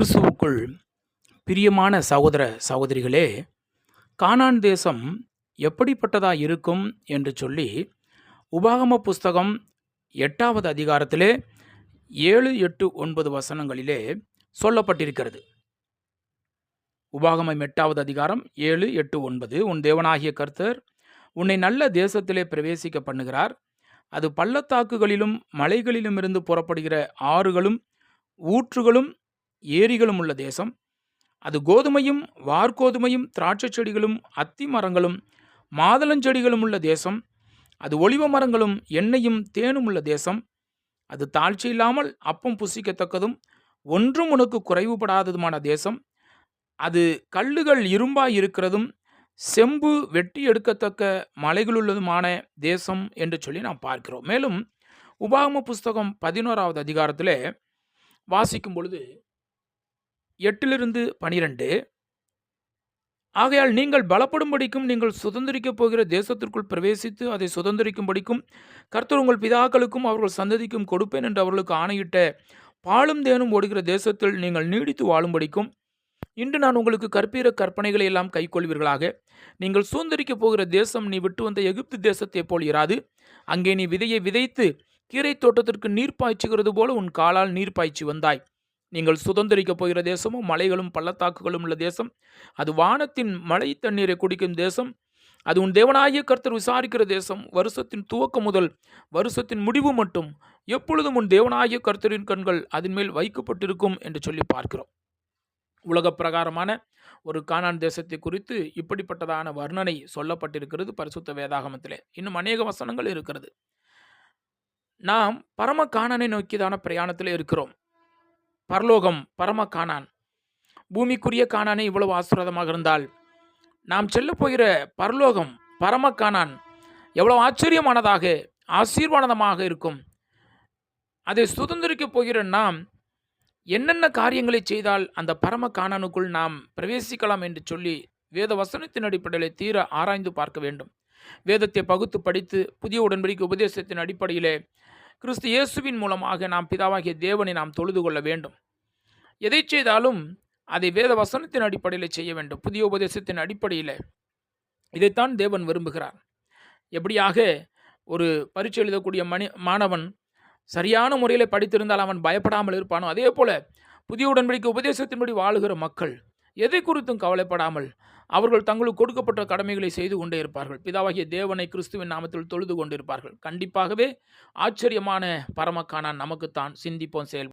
கிறிஸ்துவுக்குள் பிரியமான சகோதர சகோதரிகளே கானான் தேசம் எப்படிப்பட்டதாக இருக்கும் என்று சொல்லி உபாகம புஸ்தகம் எட்டாவது அதிகாரத்திலே ஏழு எட்டு ஒன்பது வசனங்களிலே சொல்லப்பட்டிருக்கிறது. உபாகமம் எட்டாவது அதிகாரம் ஏழு எட்டு ஒன்பது உன் தேவனாகிய கர்த்தர் உன்னை நல்ல தேசத்திலே பிரவேசிக்க பண்ணுகிறார். அது பள்ளத்தாக்குகளிலும் மலைகளிலும் இருந்து புறப்படுகிற ஆறுகளும் ஊற்றுகளும் ஏரிகளும் உள்ள தேசம். அது கோதுமையும் வார்கோதுமையும் திராட்சை செடிகளும் அத்தி மரங்களும் மாதளஞ்செடிகளும் உள்ள தேசம். அது ஒளிவ மரங்களும் எண்ணெயும் தேனும் உள்ள தேசம். அது தாழ்ச்சி இல்லாமல் அப்பம் புசிக்கத்தக்கதும் ஒன்றும் உனக்கு குறைவுபடாததுமான தேசம். அது கல்லுகள் இரும்பாய் இருக்கிறதும் செம்பு வெட்டி எடுக்கத்தக்க மலைகளுள்ளதுமான தேசம் என்று சொல்லி நாம் பார்க்கிறோம். மேலும் உபாகம புஸ்தகம் பதினோராவது அதிகாரத்தில் வாசிக்கும் பொழுது எட்டிலிருந்து பனிரெண்டு. ஆகையால் நீங்கள் பலப்படும்படிக்கும் நீங்கள் சுதந்திரிக்கப் போகிற தேசத்திற்குள் பிரவேசித்து அதை சுதந்திரிக்கும்படிக்கும் கர்த்தர் உங்கள் பிதாக்களுக்கும் அவர்கள் சந்ததிக்கும் கொடுப்பேன் என்று அவர்களுக்கு ஆணையிட்ட பாலும் தேனும் ஓடுகிற தேசத்தில் நீங்கள் நீடித்து வாழும்படிக்கும் இன்று நான் உங்களுக்கு கற்பிற கற்பனைகளை எல்லாம் கைக்கொள்வீர்களாக. நீங்கள் சுதந்திரிக்கப் போகிற தேசம் நீ விட்டு வந்த எகிப்து தேசத்தைப் போல் இராது. அங்கே நீ விதையை விதைத்து கீரை தோட்டத்திற்கு நீர் பாய்ச்சுகிறது போல உன் காலால் நீர் பாய்ச்சி வந்தாய். நீங்கள் சுதந்திரிக்கப் போகிற தேசமும் மலைகளும் பள்ளத்தாக்குகளும் உள்ள தேசம். அது வானத்தின் மழை தண்ணீரை குடிக்கும் தேசம். அது உன் தேவனாகிய கர்த்தர் விசாரிக்கிற தேசம். வருஷத்தின் துவக்கம் முதல் வருஷத்தின் முடிவு மட்டும். எப்பொழுதும் உன் தேவனாகிய கர்த்தரின் கண்கள் அதன் மேல் வைக்கப்பட்டிருக்கும் என்று சொல்லி பார்க்கிறோம். உலக பிரகாரமான ஒரு கானான் தேசத்தை குறித்து இப்படிப்பட்டதான வர்ணனை சொல்லப்பட்டிருக்கிறது பரிசுத்த வேதாகமத்திலே. இன்னும் அநேக வசனங்கள் இருக்கிறது. நாம் பரம காணனை நோக்கியதான பிரயாணத்தில் இருக்கிறோம். பரலோகம் பரம காணான் பூமிக்குரிய காணானே இவ்வளவு ஆசீர்வாதமாக இருந்தால் நாம் செல்ல போகிற பரலோகம் பரம காணான் எவ்வளவு ஆச்சரியமானதாக ஆசீர்வாதமாக இருக்கும். அதை சுதந்திரிக்கப் போகிற நாம் என்னென்ன காரியங்களை செய்தால் அந்த பரம காணானுக்குள் நாம் பிரவேசிக்கலாம் என்று சொல்லி வேத வசனத்தின் அடிப்படையில் தீர ஆராய்ந்து பார்க்க வேண்டும். வேதத்தை பகுத்து படித்து புதிய உடன்படிக்கை உபதேசத்தின் அடிப்படையிலே கிறிஸ்து இயேசுவின் மூலமாக நாம் பிதாவாகிய தேவனை நாம் தொழுது கொள்ள வேண்டும். எதை செய்தாலும் அதை வேத வசனத்தின் அடிப்படையில் செய்ய வேண்டும். புதிய உபதேசத்தின் அடிப்படையில் இதைத்தான் தேவன் விரும்புகிறார். எப்படியாக ஒரு பரீட்சை எழுதக்கூடிய மணி மாணவன் சரியான முறையில் படித்திருந்தால் அவன் பயப்படாமல் இருப்பானோ? அதே போல புதிய உடன்படிக்கை உபதேசத்தின்படி வாழுகிற மக்கள் எதை குறித்தும் கவலைப்படாமல் அவர்கள் தங்களுக்கு கொடுக்கப்பட்ட கடமைகளை செய்து கொண்டே இருப்பார்கள். பிதாவாகிய தேவனை கிறிஸ்துவின் நாமத்தில் தொழுது கொண்டிருப்பார்கள். கண்டிப்பாகவே ஆச்சரியமான பரமக்கான நமக்குத்தான் சிந்திப்போம் செயல்